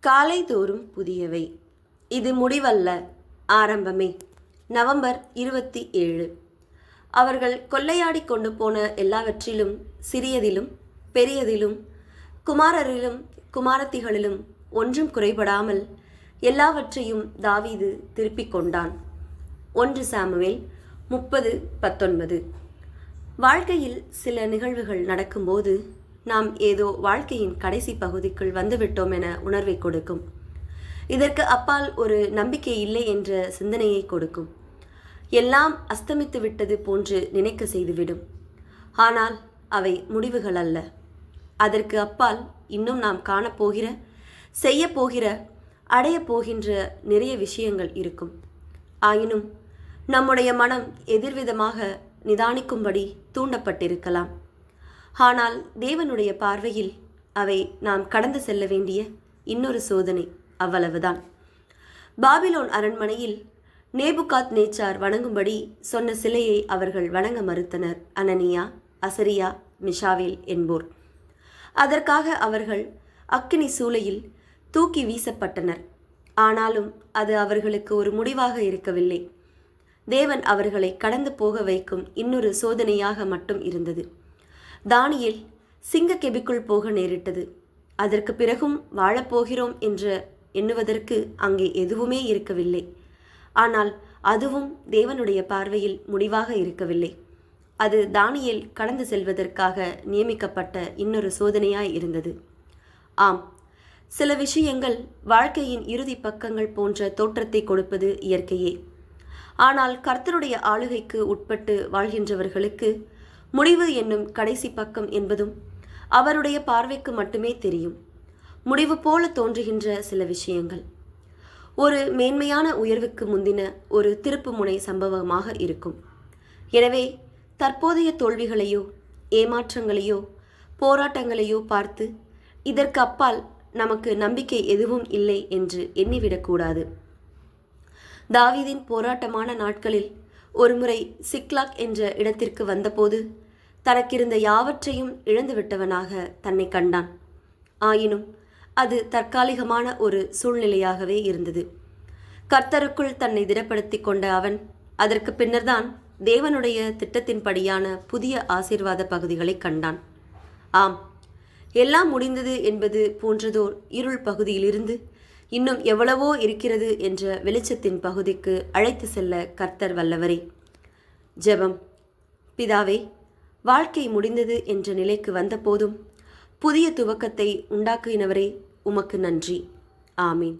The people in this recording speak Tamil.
காலை தோறும் புதியவை. இது முடிவல்ல. ஆரம்பமே. நவம்பர் இருபத்தி ஏழு. அவர்கள் கொள்ளையாடி கொண்டு போன எல்லாவற்றிலும் சிறியதிலும் பெரியதிலும் குமாரரிலும் குமாரத்திகளிலும் ஒன்றும் குறைபடாமல் எல்லாவற்றையும் தாவீது திருப்பிக் கொண்டான். ஒன்று சாமுவேல் முப்பது பத்தொன்பது. வாழ்க்கையில் சில நிகழ்வுகள் நடக்கும்போது நாம் ஏதோ வாழ்க்கையின் கடைசி பகுதிக்குள் வந்துவிட்டோம் என உணர்வை கொடுக்கும். இதற்கு அப்பால் ஒரு நம்பிக்கை இல்லை என்ற சிந்தனையை கொடுக்கும். எல்லாம் அஸ்தமித்து விட்டது போன்று நினைக்க செய்துவிடும். ஆனால் அவை முடிவுகள் அல்ல. அதற்கு அப்பால் இன்னும் நாம் காணப்போகிற செய்ய போகிற அடைய போகின்ற நிறைய விஷயங்கள் இருக்கும். ஆயினும் நம்முடைய மனம் எதிர்விதமாக நிதானிக்கும்படி தூண்டப்பட்டிருக்கலாம். ஆனால் தேவனுடைய பார்வையில் அவை நாம் கடந்து செல்ல வேண்டிய இன்னொரு சோதனை அவ்வளவுதான். பாபிலோன் அரண்மனையில் நேபுகாத் நேச்சார் வணங்கும்படி சொன்ன சிலையை அவர்கள் வணங்க மறுத்தனர். அனனியா அசரியா மிஷாவேல் என்போர். அதற்காக அவர்கள் அக்கினி சூளையில் தூக்கி வீசப்பட்டனர். ஆனாலும் அது அவர்களுக்கு ஒரு முடிவாக இருக்கவில்லை. தேவன் அவர்களை கடந்து போக வைக்கும் இன்னொரு சோதனையாக மட்டும் இருந்தது. தானியேல் சிங்கக்கெபிக்குள் போக நேரிட்டது. அதற்கு பிறகும் வாழப்போகிறோம் என்ற எண்ணுவதற்கு அங்கே எதுவுமே இருக்கவில்லை. ஆனால் அதுவும் தேவனுடைய பார்வையில் முடிவாக இருக்கவில்லை. அது தானியில் கடந்து செல்வதற்காக நியமிக்கப்பட்ட இன்னொரு சோதனையாய் இருந்தது. ஆம் சில விஷயங்கள் வாழ்க்கையின் இறுதி பக்கங்கள் போன்ற தோற்றத்தை கொடுப்பது இயற்கையே. ஆனால் கர்த்தருடைய ஆளுகைக்கு உட்பட்டு வாழ்கின்றவர்களுக்கு முடிவு என்னும் கடைசி பக்கம் என்பதும் அவருடைய பார்வைக்கு மட்டுமே தெரியும். முடிவு போல தோன்றுகின்ற சில விஷயங்கள். ஒரு மேன்மையான உயர்வுக்கு முந்தின ஒரு திருப்புமுனை சம்பவமாக இருக்கும். எனவே தற்போதைய தோல்விகளையோ ஏமாற்றங்களையோ போராட்டங்களையோ பார்த்து இதற்கு அப்பால் நமக்கு நம்பிக்கை எதுவும் இல்லை என்று எண்ணிவிடக்கூடாது. தாவீதின் போராட்டமான நாட்களில் ஒருமுறை சிக்லாக் என்ற இடத்திற்கு வந்தபோது தனக்கிருந்த யாவற்றையும் இழந்துவிட்டவனாக தன்னை கண்டான். ஆயினும் அது தற்காலிகமான ஒரு சூழ்நிலையாகவே இருந்தது. கர்த்தருக்குள் தன்னை திடப்படுத்தி கொண்ட அவன் அதற்கு பின்னர்தான் தேவனுடைய திட்டத்தின்படியான புதிய ஆசீர்வாத பகுதிகளை கண்டான். ஆம் எல்லாம் முடிந்தது என்பது போன்றதோர் இருள் பகுதியிலிருந்து இன்னும் எவ்வளவோ இருக்கிறது என்ற வெளிச்சத்தின் பகுதிக்கு அழைத்து செல்ல கர்த்தர் வல்லவரே. ஜெபம். பிதாவே வாழ்க்கை முடிந்தது என்ற நிலைக்கு வந்தபோதும் புதிய துவக்கத்தை உண்டாக்குகினவரே உமக்கு நன்றி. ஆமீன்.